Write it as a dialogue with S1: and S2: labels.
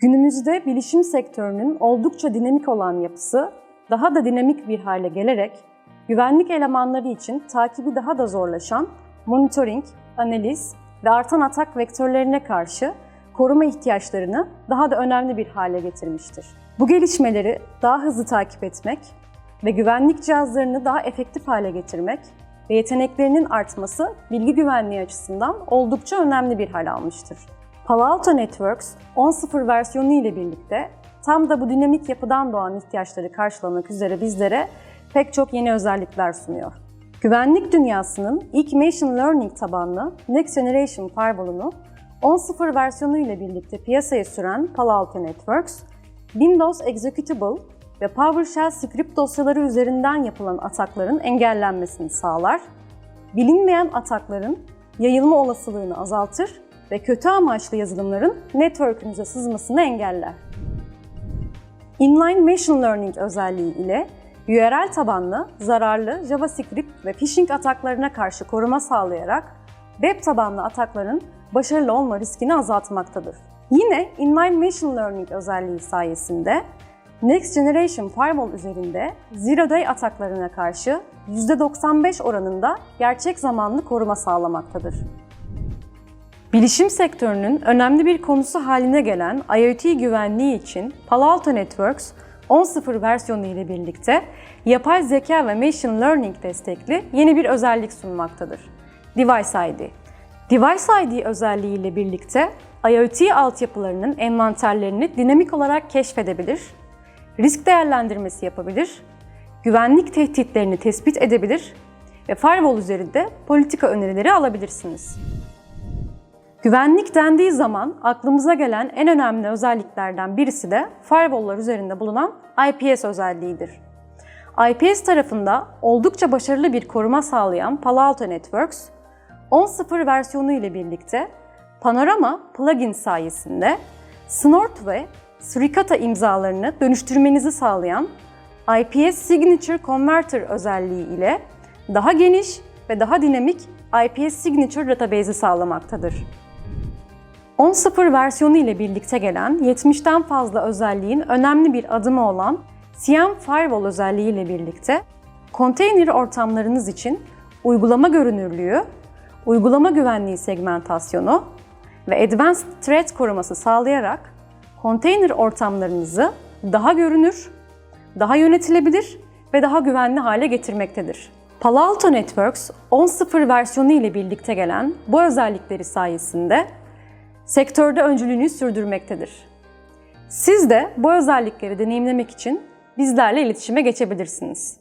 S1: Günümüzde bilişim sektörünün oldukça dinamik olan yapısı daha da dinamik bir hale gelerek güvenlik elemanları için takibi daha da zorlaşan monitoring, analiz ve artan atak vektörlerine karşı koruma ihtiyaçlarını daha da önemli bir hale getirmiştir. Bu gelişmeleri daha hızlı takip etmek ve güvenlik cihazlarını daha efektif hale getirmek ve yeteneklerinin artması bilgi güvenliği açısından oldukça önemli bir hal almıştır. Palo Alto Networks 10.0 versiyonu ile birlikte tam da bu dinamik yapıdan doğan ihtiyaçları karşılamak üzere bizlere pek çok yeni özellikler sunuyor. Güvenlik dünyasının ilk Machine Learning tabanlı Next Generation Firewall'unu 10.0 versiyonu ile birlikte piyasaya süren Palo Alto Networks, Windows Executable ve PowerShell script dosyaları üzerinden yapılan atakların engellenmesini sağlar, bilinmeyen atakların yayılma olasılığını azaltır ve kötü amaçlı yazılımların network'ünüze sızmasını engeller. Inline Machine Learning özelliği ile URL tabanlı, zararlı JavaScript ve phishing ataklarına karşı koruma sağlayarak web tabanlı atakların başarılı olma riskini azaltmaktadır. Yine Inline Machine Learning özelliği sayesinde Next Generation Firewall üzerinde Zero Day ataklarına karşı %95 oranında gerçek zamanlı koruma sağlamaktadır. Bilişim sektörünün önemli bir konusu haline gelen IoT güvenliği için Palo Alto Networks 10.0 versiyonu ile birlikte yapay zeka ve machine learning destekli yeni bir özellik sunmaktadır. Device ID. Device ID özelliği ile birlikte IoT altyapılarının envanterlerini dinamik olarak keşfedebilir, risk değerlendirmesi yapabilir, güvenlik tehditlerini tespit edebilir ve firewall üzerinde politika önerileri alabilirsiniz. Güvenlik dendiği zaman aklımıza gelen en önemli özelliklerden birisi de firewall'lar üzerinde bulunan IPS özelliğidir. IPS tarafında oldukça başarılı bir koruma sağlayan Palo Alto Networks, 10.0 versiyonu ile birlikte Panorama plugin sayesinde Snort ve Suricata imzalarını dönüştürmenizi sağlayan IPS Signature Converter özelliği ile daha geniş ve daha dinamik IPS Signature database'i sağlamaktadır. 10.0 versiyonu ile birlikte gelen 70'ten fazla özelliğin önemli bir adımı olan CM Firewall özelliği ile birlikte konteyner ortamlarınız için uygulama görünürlüğü, uygulama güvenliği segmentasyonu ve Advanced Threat koruması sağlayarak konteyner ortamlarınızı daha görünür, daha yönetilebilir ve daha güvenli hale getirmektedir. Palo Alto Networks 10.0 versiyonu ile birlikte gelen bu özellikleri sayesinde sektörde öncülüğünü sürdürmektedir. Siz de bu özellikleri deneyimlemek için bizlerle iletişime geçebilirsiniz.